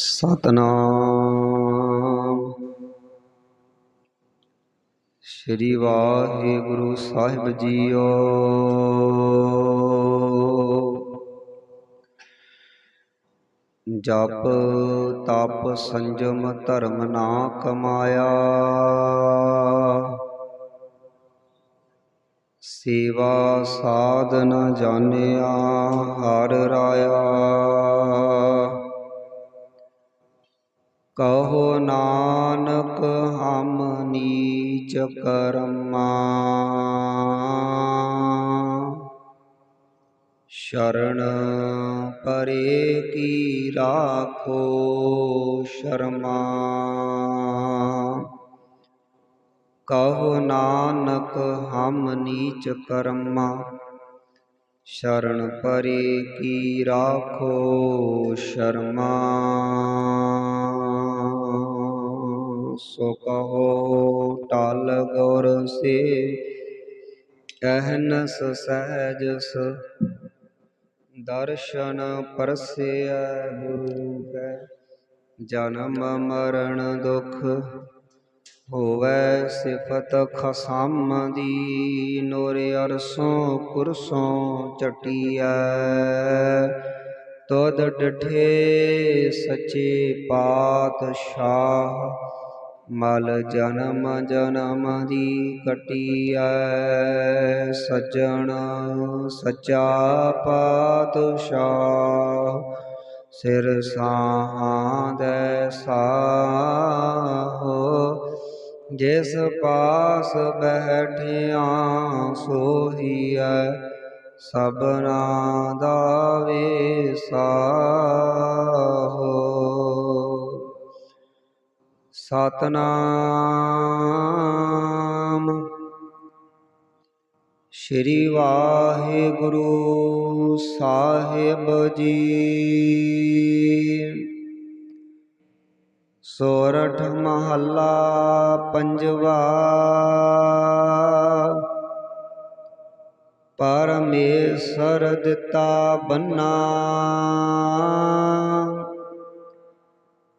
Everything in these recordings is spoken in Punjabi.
ਸਤਨਾਮ। ਸ੍ਰੀ ਵਾਹਿਗੁਰੂ ਸਾਹਿਬ ਜੀਓ। ਜਪ, ਤਪ, ਸੰਜਮ, ਧਰਮ ਨਾ ਕਮਾਇਆ। ਸੇਵਾ ਸਾਧਨ ਜਾਣਿਆ, ਹਰ ਰਾਇਆ। ਕਹੋ ਨਾਨਕ, ਹਮ ਨੀਚ ਕਰਮਾ। ਸ਼ਰਨ ਪਰੇ ਕੀ ਰਾਖੋ ਸ਼ਰਮਾ। ਕਹੋ ਨਾਨਕ, ਹਮ ਨੀਚ ਕਰਮਾ। ਸ਼ਰਨ ਪਰੇ ਕੀ ਰਾਖੋ ਸ਼ਰਮਾ। ਸੋ ਕਹੋ ਟਲ ਗੁਰ ਸੇ ਅਹਨਸ ਸਹਿਜਸ ਦਰਸ਼ਨ ਪਰਸੈ ਗੁਰੂ ਕੈ, ਜਨਮ ਮਰਨ ਦੁਖ ਹੋਵੇ ਸਿਫਤ ਖਸਮ ਦੀ, ਨੁਰ ਅਰਸੋਂ ਕੁਰਸੋਂ ਚਟੀਐ, ਤੁਧ ਡਠੇ ਸੱਚੇ ਪਾਤਸ਼ਾਹ ਮਲ ਜਨਮ ਜਨਮ ਦੀ ਕਟੀਐ, ਸੱਜਣ ਸੱਚਾ ਪਾਤਸ਼ਾਹ। ਸਿਰ ਸਾਹਾਂਦੈ ਸਾਹੋ ਜਿਸ ਪਾਸ ਬੈਠਿਆ ਸੋਹੀਐ, ਸਭਨਾ ਦਾ ਵੇਸਾਹੋ ਸਤਨਾਮ। ਸ਼੍ਰੀ ਵਾਹਿਗੁਰੂ ਸਾਹਿਬ ਜੀ। ਸੋਰਠ ਮਹੱਲਾ ਪੰਜਵਾ। ਪਰਮੇਸ਼ਰ ਦਿੱਤਾ ਬੰਨਾ।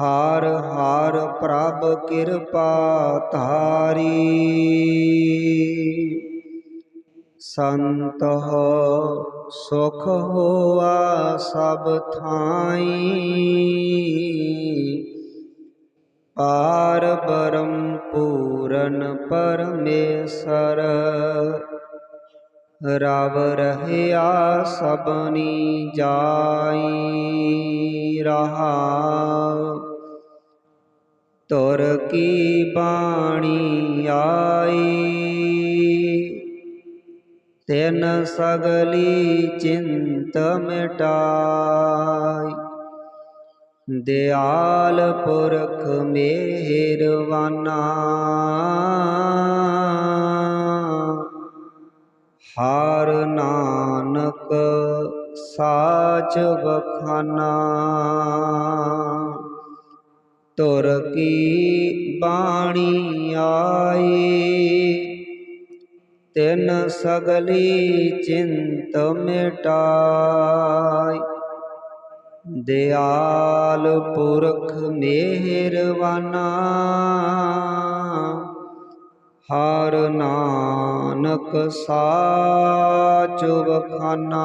ਹਾਰ ਹਾਰ ਪ੍ਰਭ ਕਿਰਪਾ ਧਾਰੀ। ਸੰਤ ਹੋ, ਸੁਖ ਹੋਆ ਸਭ ਥਾਈ। ਪਾਰ ਬਰਮ ਪੂਰਨ ਪਰਮੇਸ਼ਰ। ਰਵ ਰਹਿਆ ਸਭਨੀ ਜਾਈ ਰਹਾ। ਤੁਰ ਕੀ ਬਾਣੀ ਆਈ? ਤਿਨ ਸਗਲੀ ਚਿੰਤ ਮਿਟਾਈ। ਦਿਆਲ ਪੁਰਖ ਮਿਹਰਵਾਨਾ ਹਾਰ ਨਾਨਕ ਸਾਚ ਬਖਾਨਾ ਤੁਰ ਕੀ ਬਾਣੀ ਆਈ ਤਿਨ ਸਗਲੀ ਚਿੰਤ ਮਿਟਾਈ ਦਿਆਲ ਪੁਰਖ ਮਿਹਰਵਾਨਾ ਹਰ ਨਾਨਕ ਸਾਚ ਬਖਾਨਾ